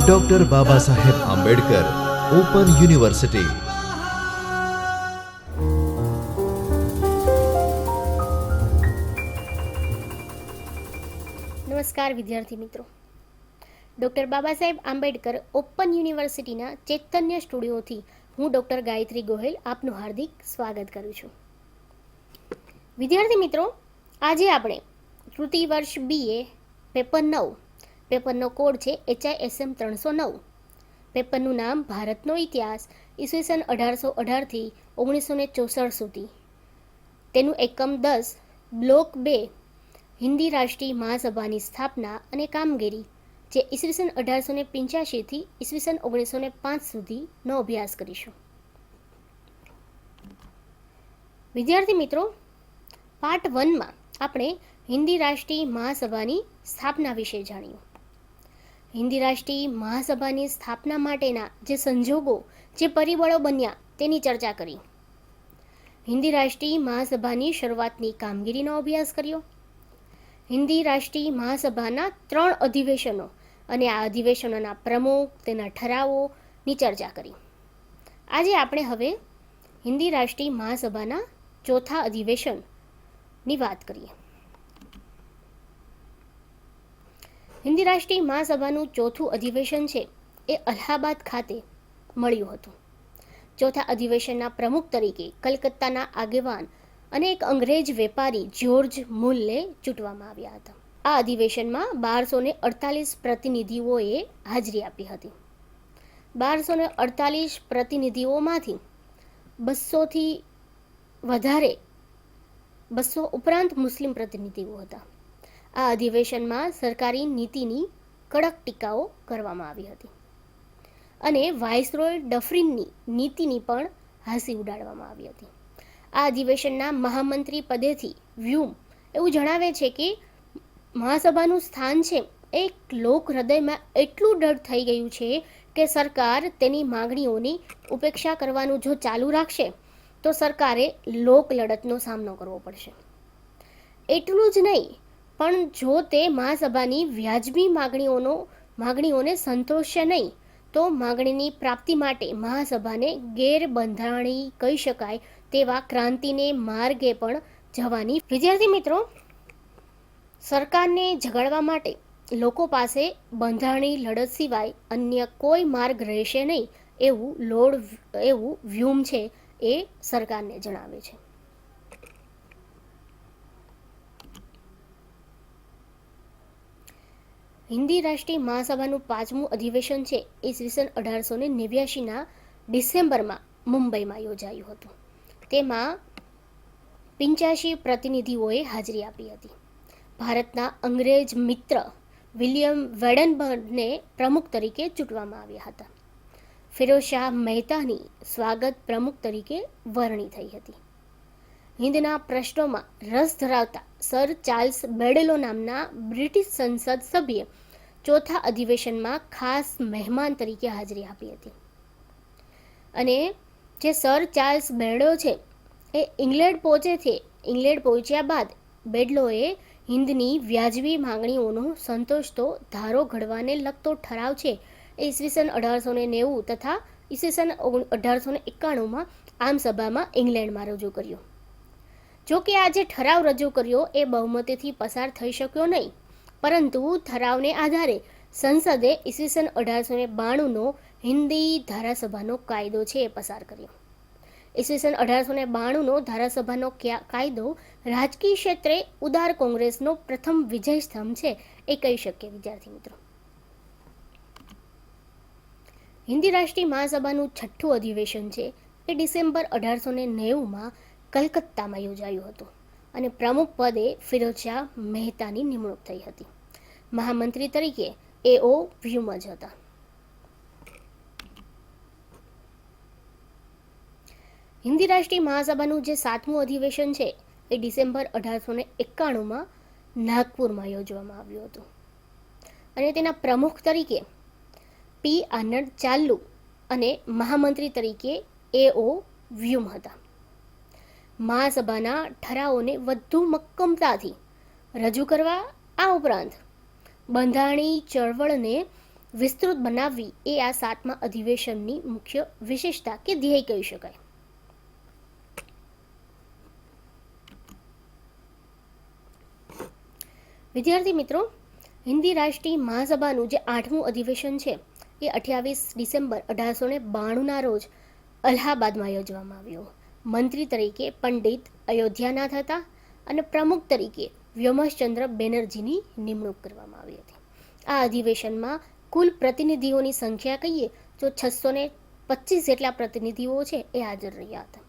Doctor Baba Saheb Ambedkar open university નમસ્કાર વિદ્યાર્થી મિત્રો. ડૉક્ટર બાબા સાહેબ આંબેડકર ઓપન યુનિવર્સિટીના ચૈતન્ય સ્ટુડિયોથી હું ડૉક્ટર ગાયત્રી ગોહેલ આપનું હાર્દિક સ્વાગત કરું છું. વિદ્યાર્થી મિત્રો, આજે આપણે કૃતિ વર્ષ બીએ પેપર નવ પેપરનો કોડ છે એચઆઈએસએમ ત્રણસો નવ. પેપરનું નામ ભારતનો ઇતિહાસ, ઈસવીસન અઢારસો અઢારથી ઓગણીસો ને ચોસઠ સુધી. તેનું એકમ દસ, બ્લોક બે, હિન્દી રાષ્ટ્રીય મહાસભાની સ્થાપના અને કામગીરી, જે ઈસવીસન અઢારસો ને પંચ્યાસીથી ઈસવીસન ઓગણીસો ને પાંચ સુધીનો અભ્યાસ કરીશું. વિદ્યાર્થી મિત્રો, પાર્ટ વનમાં આપણે હિન્દી રાષ્ટ્રીય મહાસભાની સ્થાપના વિશે જાણ્યું હિન્દી રાષ્ટ્રીય મહાસભાની સ્થાપના માટેના જે સંજોગો, જે પરિબળો બન્યા તેની ચર્ચા કરી. હિન્દી રાષ્ટ્રીય મહાસભાની શરૂઆતની કામગીરીનો અભ્યાસ કર્યો. હિન્દી રાષ્ટ્રીય મહાસભાના ત્રણ અધિવેશનો અને આ અધિવેશનોના પ્રમુખ, તેના ઠરાવોની ચર્ચા કરી. આજે આપણે હવે હિન્દી રાષ્ટ્રીય મહાસભાના ચોથા અધિવેશનની વાત કરીએ. હિન્દી રાષ્ટ્રીય મહાસભાનું ચોથું અધિવેશન છે, એ અલ્હાબાદ ખાતે મળ્યું હતું. ચોથા અધિવેશનના પ્રમુખ તરીકે કલકત્તાના આગેવાન અને એક અંગ્રેજ વેપારી જ્યોર્જ મુલ્લે ચૂંટવામાં આવ્યા હતા. આ અધિવેશનમાં બારસો ને અડતાલીસ પ્રતિનિધિઓએ હાજરી આપી હતી. બારસો ને અડતાલીસ પ્રતિનિધિઓમાંથી બસોથી વધારે બસો ઉપરાંત મુસ્લિમ પ્રતિનિધિઓ હતા. આ અધિવેશનમાં સરકારી નીતિની કડક ટીકાઓ કરવામાં આવી હતી. અને વાઇસરોય ડફરિનની નીતિની પણ હાંસી ઉડાડવામાં આવી હતી. આ અધિવેશનના મહામંત્રી પદેથી વ્યુમ એવું જણાવે છે કે, મહાસભાનું સ્થાન છે એક લોક હૃદયમાં એટલું ડર થઈ ગયું છે કે સરકાર તેની માંગણીઓની ઉપેક્ષા કરવાનું જો ચાલુ રાખશે, તો સરકારે લોક લડતનો સામનો કરવો પડશે. એટલું જ નહીં પણ જો તે મહાસભાની વ્યાજબી માગણીઓનો, માગણીઓને સંતોષશે નહીં, તો માગણીની પ્રાપ્તિ માટે મહાસભાને ગેરબંધારણી કહી શકાય તેવા ક્રાંતિને માર્ગે પણ જવાની. વિદ્યાર્થી મિત્રો, સરકારને જગાડવા માટે લોકો પાસે બંધારણી લડત સિવાય અન્ય કોઈ માર્ગ રહેશે નહીં એવું લોડ, એવું વ્યુમ છે એ સરકારને જણાવે છે. હિન્દી રાષ્ટ્રીય મહાસભાનું પાંચમું અધિવેશન છે ઈસવીસન અઢારસો ને નેવ્યાસીના ડિસેમ્બરમાં મુંબઈમાં યોજાયું હતું. તેમાં પિંચ્યાસી પ્રતિનિધિઓએ હાજરી આપી હતી. ભારતના અંગ્રેજ મિત્ર વિલિયમ વેડનબર્ગને પ્રમુખ તરીકે ચૂંટવામાં આવ્યા હતા. ફિરોઝ શાહ મહેતાની સ્વાગત પ્રમુખ તરીકે વરણી થઈ હતી. હિન્દના પ્રશ્નોમાં રસ ધરાવતા સર ચાર્લ્સ બેડેલો નામના બ્રિટિશ સંસદ સભ્ય ચોથા અધિવેશનમાં ખાસ મહેમાન તરીકે હાજરી આપી હતી. અને જે સર ચાર્લ્સ બેડો છે, એ ઇંગ્લેન્ડ પહોંચે છે. ઇંગ્લેન્ડ પહોંચ્યા બાદ બેડલોએ હિન્દની વ્યાજબી માંગણીઓનો સંતોષ તો ધારો ઘડવાને લગતો ઠરાવ છે. ઈસવીસન અઢારસો ને નેવું તથા ઈસવીસન અઢારસો ને એકાણુંમાં આમ સભામાં ઇંગ્લેન્ડમાં રજૂ કર્યો. જો કે આજે ઠરાવ રજૂ કર્યો એ બહુમતીથી પસાર થઈ શક્યો નહીં. પરંતુ ઠરાવને આધારે સંસદે ઈસવીસન અઢારસો ને બાણુંનો હિન્દી ધારાસભાનો કાયદો છે એ પસાર કર્યો. ઈસવીસન અઢારસો ને બાણુંનો ધારાસભાનો કાયદો રાજકીય ક્ષેત્રે ઉદાર કોંગ્રેસનો પ્રથમ વિજય સ્તંભ છે એ કહી શકીએ વિદ્યાર્થી મિત્રો. હિન્દી રાષ્ટ્રીય મહાસભાનું છઠ્ઠું અધિવેશન છે એ ડિસેમ્બર અઢારસો ને નેવુંમાં કલકત્તામાં યોજાયું હતું અને પ્રમુખ પદે ફિરોઝ મહેતાની નિમણૂક થઈ હતી. મહામંત્રી તરીકે એઓ વ્યુમજ હતા. હિન્દી રાષ્ટ્રીય મહાસભાનું જે સાતમું અધિવેશન છે, એ ડિસેમ્બર અઢારસો ને એકાણુંમાં નાગપુરમાં યોજવામાં આવ્યું હતું. અને તેના પ્રમુખ તરીકે પી આનંદ ચાલ્લુ અને મહામંત્રી તરીકે એઓ વ્યુમ હતા. મહાસભાના ઠરાવોને વધુ મક્કમતાથી રજૂ કરવા આ ઉપરાંત બંધારણી ચળવળને વિસ્તૃત બનાવવી એ આ સાતમા અધિવેશનની મુખ્ય વિશેષતા કે ધ્યેય કહી શકાય. વિદ્યાર્થી મિત્રો, હિન્દી રાષ્ટ્રીય મહાસભાનું જે આઠમું અધિવેશન છે, એ અઠ્યાવીસ ડિસેમ્બર અઢારસો ને બાણુંના રોજ અલ્હાબાદમાં યોજવામાં આવ્યું. મંત્રી તરીકે પંડિત અયોધ્યાનાથ હતા અને પ્રમુખ તરીકે વ્યોમશચંદ્ર બેનર્જીની નિમણૂક કરવામાં આવી હતી. આ અધિવેશનમાં કુલ પ્રતિનિધિઓની સંખ્યા કહીએ તો છસો ને પચીસ જેટલા પ્રતિનિધિઓ છે એ હાજર રહ્યા હતા.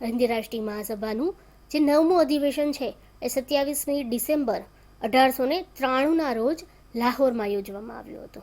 હિન્દી રાષ્ટ્રીય મહાસભાનું જે નવમું અધિવેશન છે એ સત્યાવીસમી ડિસેમ્બર અઢારસો ને ત્રાણુંના રોજ લાહોરમાં યોજવામાં આવ્યું હતું.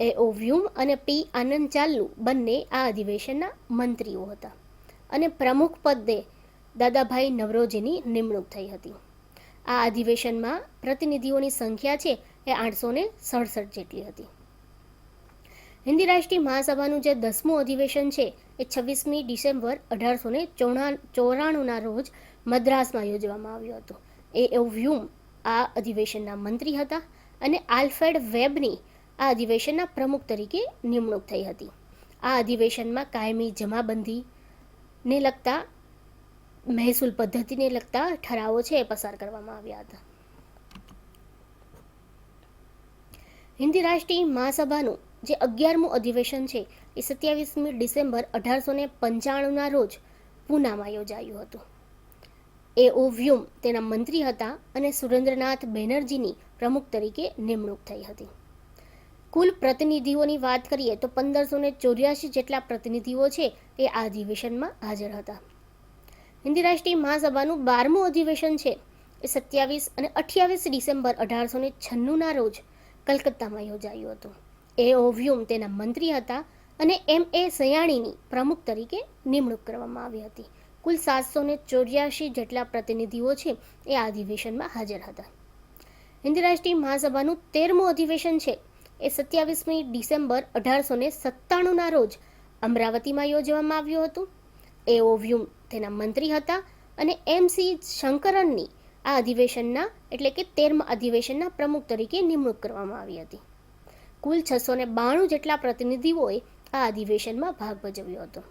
એ ઓવ્યુમ અને પી આનંદ ચાલ્લુ બંને આ અધિવેશનના મંત્રીઓ હતા. અને પ્રમુખ પદે દાદાભાઈ નવરોજીની નિમણૂક થઈ હતી. આ અધિવેશનમાં પ્રતિનિધિઓની સંખ્યા છે એ આઠસો ને સડસઠ જેટલી હતી. હિન્દી રાષ્ટ્રીય મહાસભાનું જે દસમું અધિવેશન છે એ છવ્વીસમી ડિસેમ્બર અઢારસો ને ચોરાણુંના રોજ મદ્રાસમાં યોજવામાં આવ્યું હતું. એ એવ્યુમ વ્યુમ આ અધિવેશનના મંત્રી હતા અને આલ્ફેડ વેબની આ અધિવેશનના પ્રમુખ તરીકે નિમણૂક થઈ હતી. આ અધિવેશનમાં કાયમી જમાબંધીને લગતા મહેસૂલ પદ્ધતિને લગતા ઠરાવો છે એ પસાર કરવામાં આવ્યા હતા. હિન્દી રાષ્ટ્રીય મહાસભાનું જે અગિયારમું અધિવેશન છે એ સત્યાવીસમી ડિસેમ્બર અઢારસો ને પંચાણુંના રોજ પૂનામાં યોજાયું હતું. એ ઓ વ્યુમ તેના મંત્રી હતા અને સુરેન્દ્રનાથ બેનર્જીની પ્રમુખ તરીકે નિમણૂક થઈ હતી. કુલ પ્રતિનિધિઓની વાત કરીએ તો પંદરસો ને ચોર્યાસી જેટલા પ્રતિનિધિઓ છે એ આ અધિવેશનમાં હાજર હતા. હિન્દી રાષ્ટ્રીય મહાસભાનું બારમું અધિવેશન છે એ સત્યાવીસ અને અઠ્યાવીસ ડિસેમ્બર અઢારસો ને છન્નુંના રોજ કલકત્તામાં યોજાયું હતું. એ ઓવ્યુમ તેના મંત્રી હતા અને એમ એ સયાણીની પ્રમુખ તરીકે નિમણૂક કરવામાં આવી હતી. કુલ સાતસો ને ચોર્યાસી જેટલા પ્રતિનિધિઓ છે એ આ અધિવેશનમાં હાજર હતા. હિન્દી રાષ્ટ્રીય મહાસભાનું તેરમું અધિવેશન છે એ સત્યાવીસમી ડિસેમ્બર અઢારસો ને સત્તાણુંના રોજ અમરાવતીમાં યોજવામાં આવ્યું હતું. એ ઓવ્યુમ તેના મંત્રી હતા અને એમ સી શંકરનની આ અધિવેશનના એટલે કે તેરમા અધિવેશનના પ્રમુખ તરીકે નિમણૂક કરવામાં આવી હતી. કુલ છસો ને બાણું જેટલા પ્રતિનિધિઓએ આ અધિવેશનમાં ભાગ ભજવ્યો હતો.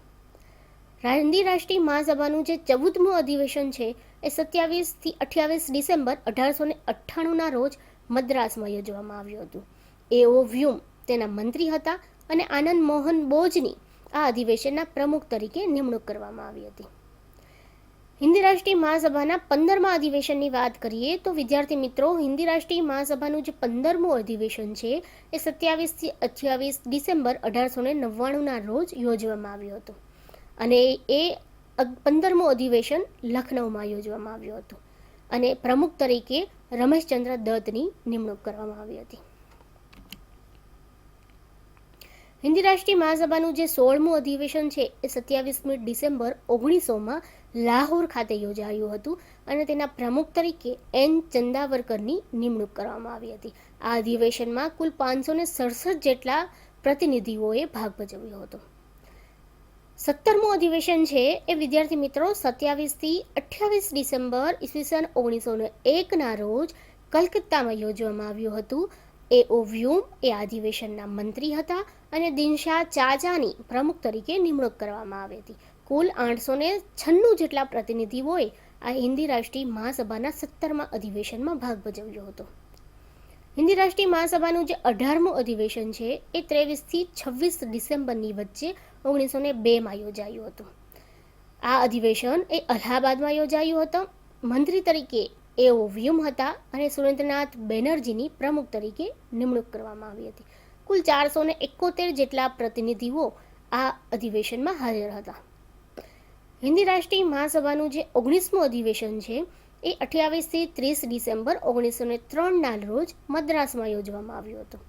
હિન્દી રાષ્ટ્રીય મહાસભાનું જે ચૌદમું અધિવેશન છે, એ સત્યાવીસથી અઠ્યાવીસ ડિસેમ્બર અઢારસો ને અઠ્ઠાણુંના રોજ મદ્રાસમાં યોજવામાં આવ્યું હતું. એ ઓ વ્યુમ તેના મંત્રી હતા અને આનંદ મોહન બોજની આ અધિવેશનના પ્રમુખ તરીકે નિમણૂક કરવામાં આવી હતી. હિન્દી રાષ્ટ્રીય મહાસભાના પંદરમા અધિવેશનની વાત કરીએ તો વિદ્યાર્થી મિત્રો, હિન્દી રાષ્ટ્રીય મહાસભાનું જે પંદરમું અધિવેશન છે, એ સત્યાવીસથી અઠ્યાવીસ ડિસેમ્બર અઢારસો ને નવ્વાણુંના રોજ યોજવામાં આવ્યું હતું. અને એ પંદરમું અધિવેશન લખનૌમાં યોજવામાં આવ્યું હતું. અને પ્રમુખ તરીકે રમેશચંદ્ર દત્તની નિમણૂક કરવામાં આવી હતી. હિન્દી રાષ્ટ્રીય મહાસભાનું જે સોળમું અધિવેશન છે એ સત્યાવીસમી ડિસેમ્બર ઓગણીસોમાં લાહોર ખાતે યોજાયું હતું અને તેના પ્રમુખ તરીકે એન ચંદાવરકરની નિમણૂક કરવામાં આવી હતી. આ અધિવેશનમાં કુલ પાંચસો ને સડસઠ જેટલા પ્રતિનિધિઓએ ભાગ ભજવ્યો હતો. સત્તરમું અધિવેશન છે એ વિદ્યાર્થી મિત્રો સત્યાવીસથી અઠ્યાવીસ ડિસેમ્બર ઈસવીસન ઓગણીસો ને એકના રોજ કલકત્તામાં યોજવામાં આવ્યું હતું. એ ઓવ્યુમ એ અધિવેશનના મંત્રી હતા અને દિનશા ચાચાની પ્રમુખ તરીકે નિમણૂક કરવામાં આવી હતી. કુલ આઠસો ને છન્નું જેટલા પ્રતિનિધિઓએ આ હિન્દી રાષ્ટ્રીય મહાસભાના સત્તરમા અધિવેશનમાં ભાગ ભજવ્યો હતો. હિન્દી રાષ્ટ્રીય મહાસભાનું જે અઢારમું અધિવેશન છે, એ ત્રેવીસથી છવ્વીસ ડિસેમ્બરની વચ્ચે ઓગણીસો ને બેમાં યોજાયું હતું. આ અધિવેશન એ અલ્હાબાદમાં યોજાયું હતું. મંત્રી તરીકે એઓ વ્યુમ હતા અને સુરેન્દ્રનાથ બેનર્જીની પ્રમુખ તરીકે નિમણૂક કરવામાં આવી હતી. કુલ ચારસો ને એકોતેર જેટલા પ્રતિનિધિઓ આ અધિવેશનમાં હાજર હતા. હિન્દી રાષ્ટ્રીય મહાસભાનું જે ઓગણીસમું અધિવેશન છે, એ અઠ્યાવીસથી ત્રીસ ડિસેમ્બર ઓગણીસો ને ત્રણના રોજ મદ્રાસમાં યોજવામાં આવ્યું હતું.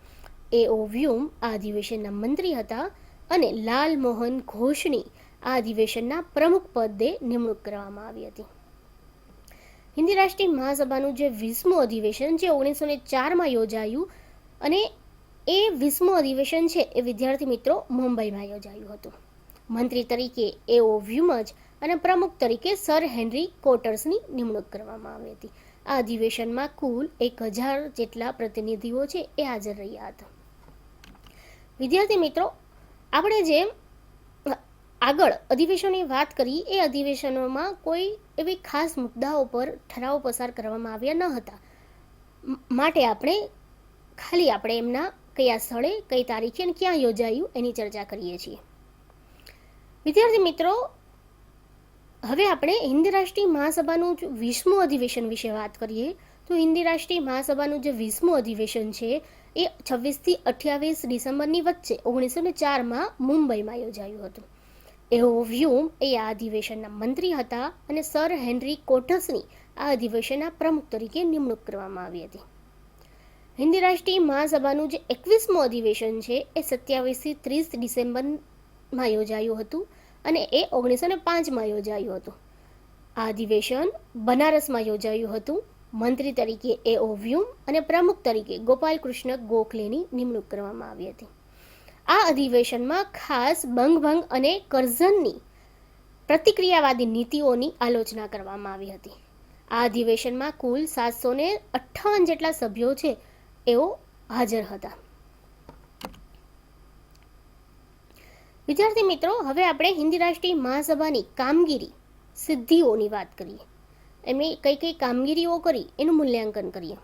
એ ઓવ્યુમ વ્યુમ આ અધિવેશનના મંત્રી હતા અને લાલ મોહન ઘોષની આ અધિવેશનના પ્રમુખ પદે નિમણૂક કરવામાં આવી હતી. હિન્દી રાષ્ટ્રીય મહાસભાનું જે વીસમું અધિવેશન જે ઓગણીસો ને ચારમાં યોજાયું અને એ વીસમું અધિવેશન છે એ વિદ્યાર્થી મિત્રો મુંબઈમાં યોજાયું હતું. મંત્રી તરીકે એઓ વ્યુમજ અને પ્રમુખ તરીકે સર હેનરી કોટર્સની નિમણૂક કરવામાં આવી હતી. આ અધિવેશનમાં કુલ એક હજાર જેટલા પ્રતિનિધિઓ છે એ હાજર રહ્યા હતા. વિદ્યાર્થી મિત્રો, આપણે જેમ આગળ અધિવેશનની વાત કરી, એ અધિવેશનોમાં કોઈ એવી ખાસ મુદ્દાઓ પર ઠરાવો પસાર કરવામાં આવ્યા ન હતા. માટે આપણે, ખાલી આપણે એમના કયા સ્થળે, કઈ તારીખે અને ક્યાં યોજાયું એની ચર્ચા કરીએ છીએ. વિદ્યાર્થી મિત્રો, હવે આપણે હિન્દ રાષ્ટ્રીય મહાસભાનું વીસમું અધિવેશન વિશે વાત કરીએ, તો હિન્દી રાષ્ટ્રીય મહાસભાનું જે વીસમું અધિવેશન છે, એ છવ્વીસથી અઠ્યાવીસ ડિસેમ્બરની વચ્ચે ઓગણીસો ને ચારમાં મુંબઈમાં યોજાયું હતું. એઓ વ્યુમ એ આ અધિવેશનના મંત્રી હતા અને સર હેનરી કોટસની આ અધિવેશનના પ્રમુખ તરીકે નિમણૂક કરવામાં આવી હતી. હિન્દી રાષ્ટ્રીય મહાસભાનું જે એકવીસમું અધિવેશન છે એ સત્યાવીસથી ત્રીસ ડિસેમ્બરમાં યોજાયું હતું અને એ ઓગણીસો ને પાંચમાં યોજાયું હતું. આ અધિવેશન બનારસમાં યોજાયું હતું. મંત્રી તરીકે એ ઓ વ્યુમ અને પ્રમુખ તરીકે ગોપાલ કૃષ્ણ ગોખલેની નિમણૂક કરવામાં આવી હતી. આ અધિવેશનમાં ખાસ બંગભંગ અને કરઝનની પ્રતિક્રિયાવાદી નીતિઓની આલોચના કરવામાં આવી હતી. આ અધિવેશનમાં કુલ સાતસો ને અઠ્ઠાવન જેટલા સભ્યો છે એઓ હાજર હતા. વિદ્યાર્થી મિત્રો, હવે આપણે હિન્દી રાષ્ટ્રીય મહાસભાની કામગીરી સિદ્ધિઓની વાત કરીએ. એમની કઈ કઈ કામગીરીઓ કરી, એનું મૂલ્યાંકન કરીએ.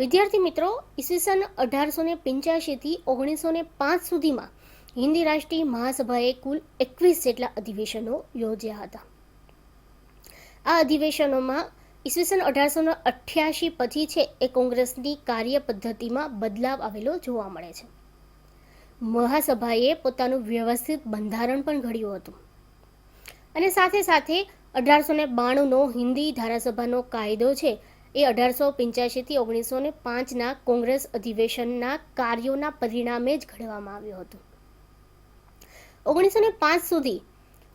વિદ્યાર્થી મિત્રો, ઈસવીસન અઢારસો ને પંચ્યાસીથી ઓગણીસો ને પાંચ સુધીમાં હિન્દી રાષ્ટ્રીય મહાસભાએ કુલ એકવીસ જેટલા અધિવેશનો યોજ્યા હતા. આ અધિવેશનોમાં ઈસવીસન અઢારસો ને અઠ્યાસી પછી છે એ કોંગ્રેસની કાર્ય પદ્ધતિમાં બદલાવ આવેલો જોવા મળે છે. મહાસભાએ પોતાનું વ્યવસ્થિત બંધારણ પણ ઘડ્યું હતું. અને સાથે સાથે અઢારસો ને બાણુંનો હિન્દી ધારાસભાનો કાયદો છે એ અઢારસો પંચ્યાસીથી ઓગણીસો ને પાંચના કોંગ્રેસ અધિવેશનના કાર્યોના પરિણામે જ ઘડવામાં આવ્યો હતો. ઓગણીસો ને પાંચ સુધી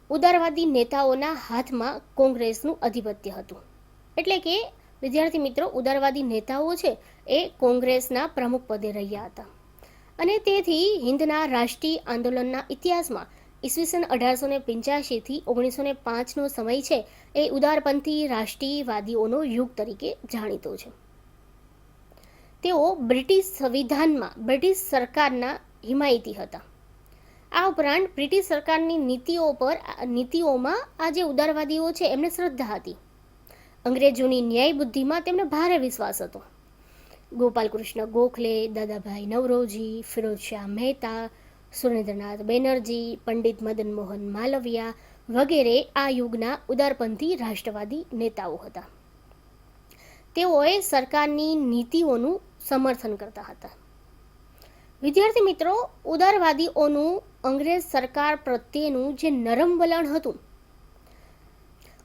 ઉદારવાદી નેતાઓના હાથમાં કોંગ્રેસનું આધિપત્ય હતું. એટલે કે, વિદ્યાર્થી મિત્રો, ઉદારવાદી નેતાઓ છે એ કોંગ્રેસના પ્રમુખ પદે રહ્યા હતા. અને તેથી હિન્દના રાષ્ટ્રીય આંદોલનના ઇતિહાસમાં ઈસવીસન અઢારસો ને પંચ્યાસીથી ઓગણીસો ને પાંચનો સમય છે એ ઉદારપંથી રાષ્ટ્રીયવાદીઓનો યુગ તરીકે જાણીતો છે. તેઓ બ્રિટિશ સંવિધાનમાં બ્રિટિશ સરકારના હિમાયતી હતા. આ ઉપરાંત બ્રિટિશ સરકારની નીતિઓ પર નીતિઓમાં આ જે ઉદારવાદીઓ છે એમને શ્રદ્ધા હતી. અંગ્રેજોની ન્યાય બુદ્ધિમાં તેમને ભારે વિશ્વાસ હતો. ગોપાલકૃષ્ણ ગોખલે, દાદાભાઈ નવરોજી ફિરોજ શાહ મહેતા સુરેન્દ્રનાથ બેનર્જી, પંડિત મદન મોહન માલવિયા વગેરે આ યુગના ઉદારપંથી રાષ્ટ્રવાદી નેતાઓ હતા. તેઓએ સરકારની નીતિઓનું સમર્થન કરતા હતા. વિદ્યાર્થી મિત્રો, ઉદારવાદીઓનું અંગ્રેજ સરકાર પ્રત્યેનું જે નરમ વલણ હતું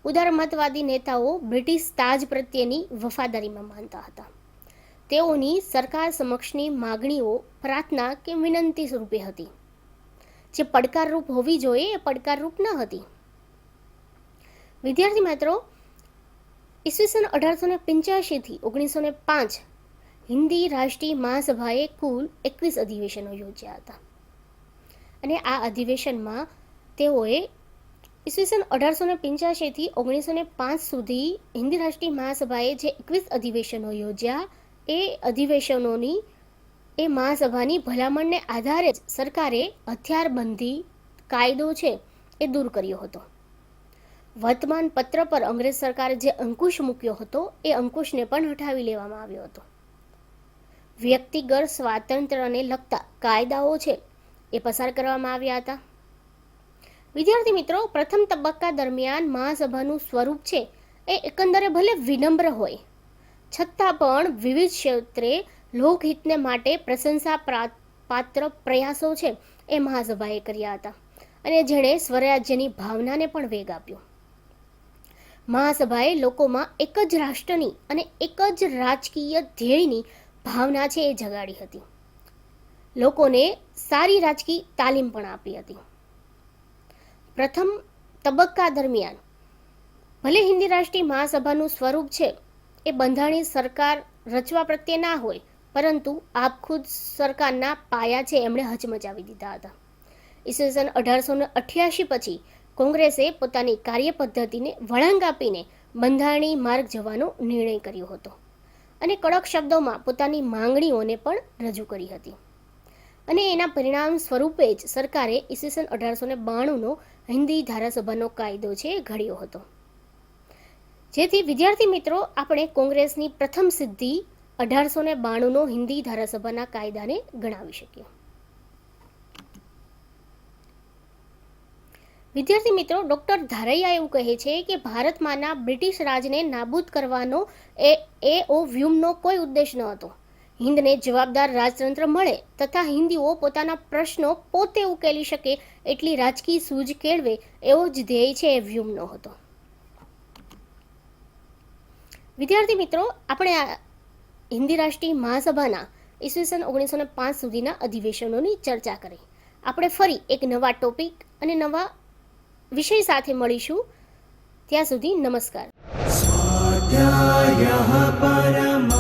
ઉદારમતવાદી નેતાઓ બ્રિટિશ તાજ પ્રત્યેની વફાદારીમાં માનતા હતા. તેઓની સરકાર સમક્ષની માગણીઓ પ્રાર્થના કે વિનંતી સ્વરૂપે હતી. જે પડકારરૂપ હોવી જોઈએ એ પડકારરૂપ ન હતી. વિદ્યાર્થી મિત્રો, ઈસવીસન અઢારસો ને પંચ્યાસીથી ઓગણીસો ને પાંચ હિન્દી રાષ્ટ્રીય મહાસભાએ કુલ એકવીસ અધિવેશનો યોજ્યા હતા. અને આ અધિવેશનમાં તેઓએ ઈસવીસન અઢારસો ને પંચ્યાસીથી ઓગણીસો ને પાંચ સુધી હિન્દી રાષ્ટ્રીય મહાસભાએ જે એકવીસ અધિવેશનો યોજ્યા, એ અધિવેશનોની એ મહાસભાની ભલામણને આધારે જ સરકારે હથિયારબંધી કાયદો છે એ દૂર કર્યો હતો. વર્તમાન પત્ર પર અંગ્રેજ સરકારે જે અંકુશ મૂક્યો હતો એ અંકુશને પણ હટાવી લેવામાં આવ્યો હતો. વ્યક્તિગત સ્વાતંત્ર્યને લગતા કાયદાઓ છે એ પસાર કરવામાં આવ્યા હતા. વિદ્યાર્થી મિત્રો, પ્રથમ તબક્કા દરમિયાન મહાસભાનું સ્વરૂપ છે એ એકંદરે ભલે વિનમ્ર હોય, છતાં પણ વિવિધ ક્ષેત્રે લોકહિતને માટે પ્રશંસા પ્રા- પાત્ર પ્રયાસો છે એ મહાસભાએ કર્યા હતા. અને જેણે સ્વરાજ્યની ભાવનાને પણ વેગ આપ્યો. મહાસભાએ લોકોમાં એક જ રાષ્ટ્રની અને એક જ રાજકીય ધ્યેયની ભાવના છે એ જગાડી હતી. લોકોને સારી રાજકીય તાલીમ પણ આપી હતી. પ્રથમ તબક્કા દરમિયાન, ભલે હિન્દી રાષ્ટ્રીય મહાસભાનું સ્વરૂપ છે, એ બંધારણીય સરકાર રચવા પ્રત્યે ના હોય પરંતુ આપ ખુદ સરકારના પાયા છે એમણે હચમચાવી દીધા હતા. ઈસવીસન અઢારસો ને અઠ્યાસી પછી કોંગ્રેસે પોતાની કાર્ય પદ્ધતિને વળાંક આપીને બંધારણી માર્ગ જવાનો નિર્ણય કર્યો હતો અને કડક શબ્દોમાં પોતાની માંગણીઓને પણ રજૂ કરી હતી. અને એના પરિણામ સ્વરૂપે જ સરકારે ઈસવીસન અઢારસો ને બાણુંનો હિન્દી ધારાસભાનો કાયદો છે ઘડ્યો હતો. જેથી વિદ્યાર્થી મિત્રો, આપણે કોંગ્રેસની પ્રથમ સિદ્ધિ અઢારસો ને બાણુંનો હિન્દી ધારાસભાના કાયદાને ગણાવી શકીએ વિદ્યાર્થી મિત્રો, ડૉક્ટર ધારૈયા એવું કહે છે કે ભારતમાંના બ્રિટિશ રાજને નાબૂદ કરવાનો એ એ ઓ વ્યુમનો કોઈ ઉદ્દેશ ન હતો. હિન્દને જવાબદાર રાજતંત્ર મળે તથા હિન્દીઓ પોતાના પ્રશ્નો પોતે ઉકેલી શકે એટલી રાજકીય સૂઝ કેળવે એવો જ ધ્યેય છે એ વ્યુમનો હતો. વિદ્યાર્થી મિત્રો, આપણે હિન્દી રાષ્ટ્રીય મહાસભાના ઈસવીસન ઓગણીસો ને પાંચ સુધીના અધિવેશનોની ચર્ચા કરી. આપણે ફરી એક નવા ટોપિક અને નવા વિષય સાથે મળીશું. ત્યાં સુધી નમસ્કાર. પરમા